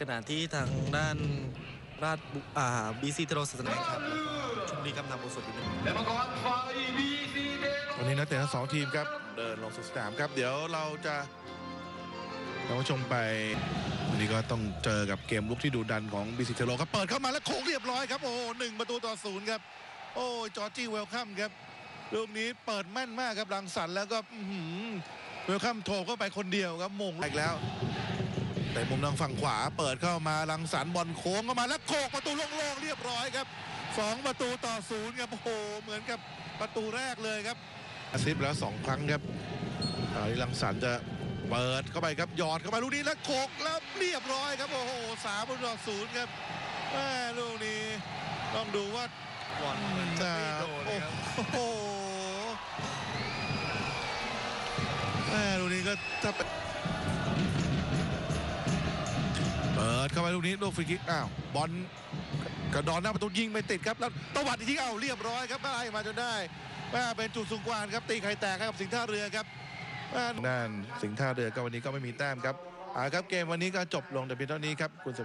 ขณะที่ทางด้านราชบุอ่าบีซีเทโรศาสนาครับชุมรีกำนำโอสถอยู่หนึ่งและมังกรไฟบีซีเดโร วันนี้นักเตะทั้งสองทีมครับ เดินลงสู่สนามครับ เดี๋ยวเราจะเราชมไปวันนี้ก็ต้องเจอกับเกมลุกที่ดูดันของบิซิเทโรครับเปิดเข้ามาแล้วโค้งเรียบร้อยครับ โอ้โหหนึ่งประตูต่อศูนย์ครับ โอ้ยจอร์จี้เวลคัมครับลูกนี้เปิดแม่นมากครับรังสรรค์แล้วก็อื้อหือเวลคัมโถเข้าไปคนเดียวครับมงอีกแล้ว แต่มุมทางฝั่งขวาเปิดเข้ามารังสรรค์บอลโค้งเข้ามาแล้วโขกประตูโล่งๆเรียบร้อยครับสองประตูต่อศูนย์ครับโอ้โหเหมือนกับประตูแรกเลยครับอาซิปแล้วสองครั้งครับอาริรังสรรค์จะเปิดเข้าไปครับหยอดเข้าไปลูกนี้แล้วโขกแล้วเรียบร้อยครับโอ้โหสามประตูต่อศูนย์ครับแม่ลูกนี้ต้องดูว่าบอลเหมือนจะไม่โดนนะครับโอ้โหแม่ลูกนี้ก็ถ้าเป็น ลูกนี้ลูกฟรีคิกอ้าวบอลกระดอนหน้าประตูยิงไม่ติดครับแล้วตวัดอีกทีอ้าวเรียบร้อยครับได้มาจนได้แม่เป็นจุดสูงกวานครับตีไข่แตกให้กับสิงห์ท่าเรือครับแม่นสิงห์ท่าเรือก็วันนี้ก็ไม่มีแต้มครับอ่าครับเกมวันนี้ก็จบลงแต่เพียงเท่านี้ครับคุณเส